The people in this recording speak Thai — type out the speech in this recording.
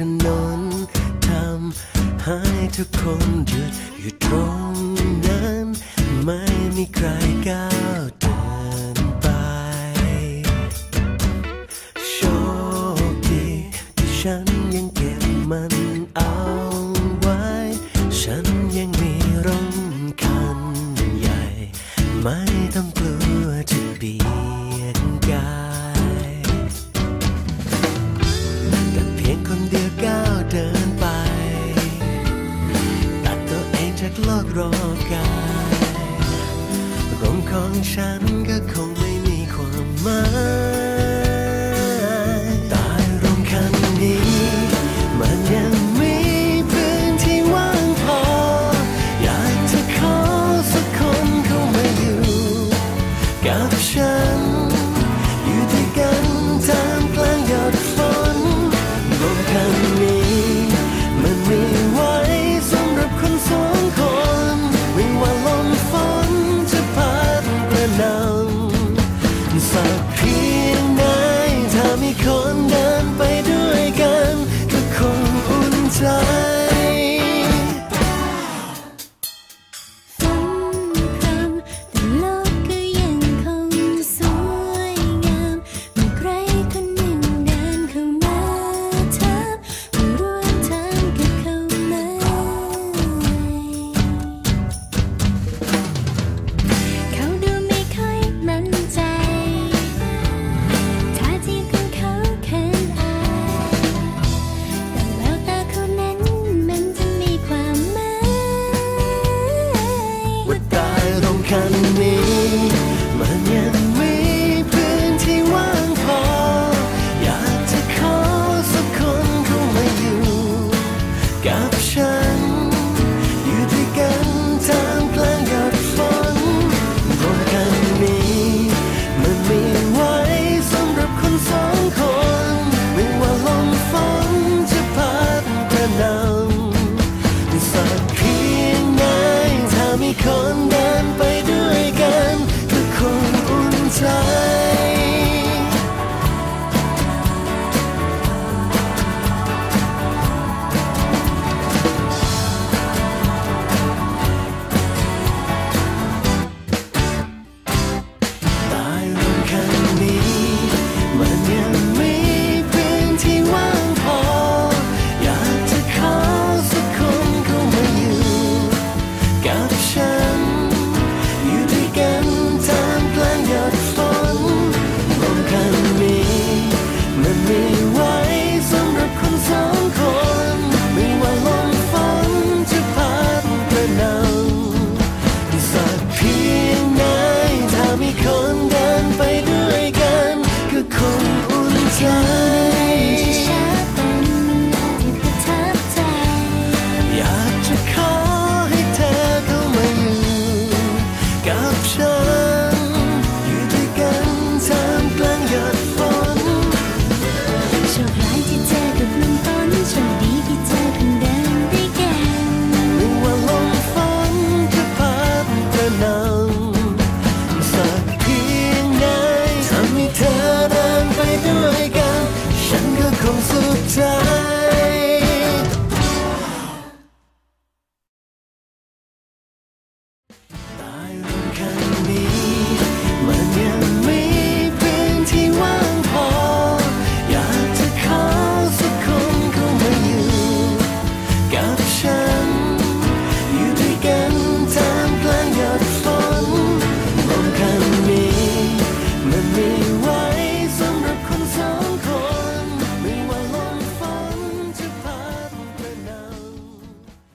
ถนนทำให้ทุกคนหยุดอยู่ตรงนั้น ไม่มีใครก้าวเดินไปโชคดีที่ฉันยังเก็บมันเอาไว้ ฉันยังมีร่มคันใหญ่ ไม่ต้องกลัวจะเบียดกาย แต่เพียงคนเดียว ร่มข